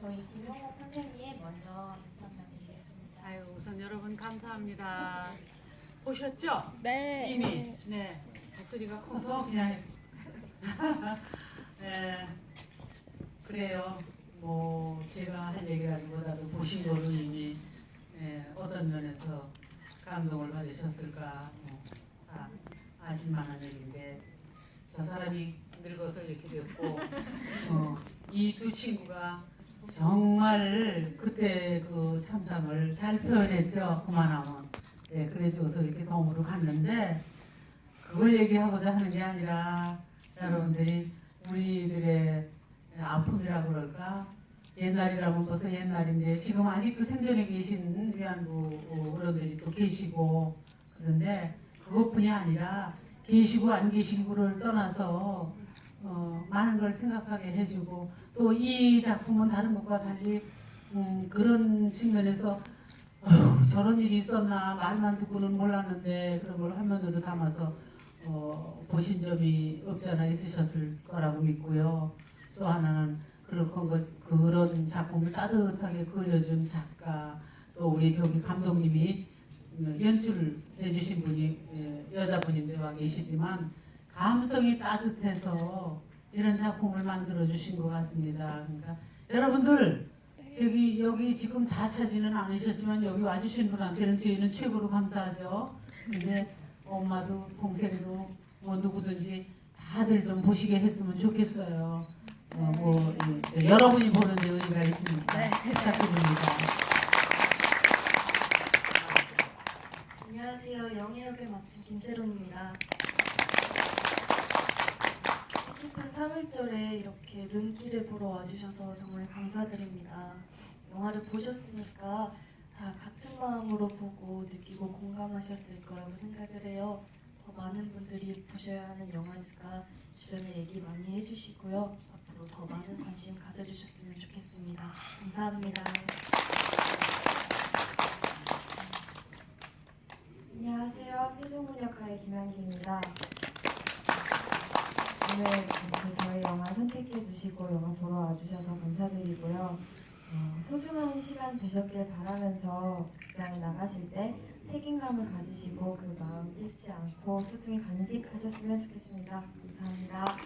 저희 김용호 선생님 먼저 인사드리겠습니다. 아유 우선 여러분 감사합니다. 보셨죠? 네. 이미 네 목소리가 커서 그냥 네 그래요. 뭐 제가 할 얘기라기보다도 보신 거는 이미 네, 어떤 면에서 감동을 받으셨을까 뭐, 다 아실만한 얘기인데 저 사람이 늙어서 이렇게 됐고 어, 이 두 친구가 정말 그때 그 참상을 잘 표현했죠 그만하면. 네, 그래줘서 이렇게 덤으로 갔는데 그걸 얘기하고자 하는 게 아니라 여러분들이 우리들의 아픔이라 그럴까? 옛날이라면 벌써 옛날인데 지금 아직도 생존해 계신 위안부 어른들이 또 계시고 그런데 그것뿐이 아니라 계시고 안 계시고를 떠나서 어, 많은 걸 생각하게 해주고 또 이 작품은 다른 것과 달리 음, 그런 측면에서 어휴, 저런 일이 있었나 말만 듣고는 몰랐는데 그런 걸 화면으로 담아서 어, 보신 점이 없지 않아 있으셨을 거라고 믿고요. 또 하나는 그런 것, 그런 작품을 따뜻하게 그려준 작가 또 우리 저기 감독님이 음, 연출을 해주신 분이 예, 여자분인데 와 계시지만 감성이 따뜻해서 이런 작품을 만들어 주신 것 같습니다. 그러니까 여러분들 여기 여기 지금 다 차지는 않으셨지만 여기 와주신 분한테는 저희는 최고로 감사하죠. 근데 엄마도 동생도 뭐 누구든지 다들 좀 보시게 했으면 좋겠어요. 어, 뭐 예, 여러분이 보는 데 의의가 있으니까 네. 부탁드립니다. 안녕하세요. 영예 역을 맡은 김채론입니다. 뜻깊은 3일절에 이렇게 눈길을 보러 와주셔서 정말 감사드립니다. 영화를 보셨으니까 다 같은 마음으로 보고 느끼고 공감하셨을 거라고 생각을 해요. 더 많은 분들이 보셔야 하는 영화니까 주변에 얘기 많이 해주시고요. 앞으로 더 많은 관심 가져주셨으면 좋겠습니다. 감사합니다. 안녕하세요. 최종훈 역할의 김현기입니다. 오늘 이렇게 저희 영화 선택해 주시고 영화 보러 와주셔서 감사드리고요. 어, 소중한 시간 되셨길 바라면서 극장에 나가실 때 책임감을 가지시고 그 마음 잃지 않고 소중히 간직하셨으면 좋겠습니다. 감사합니다.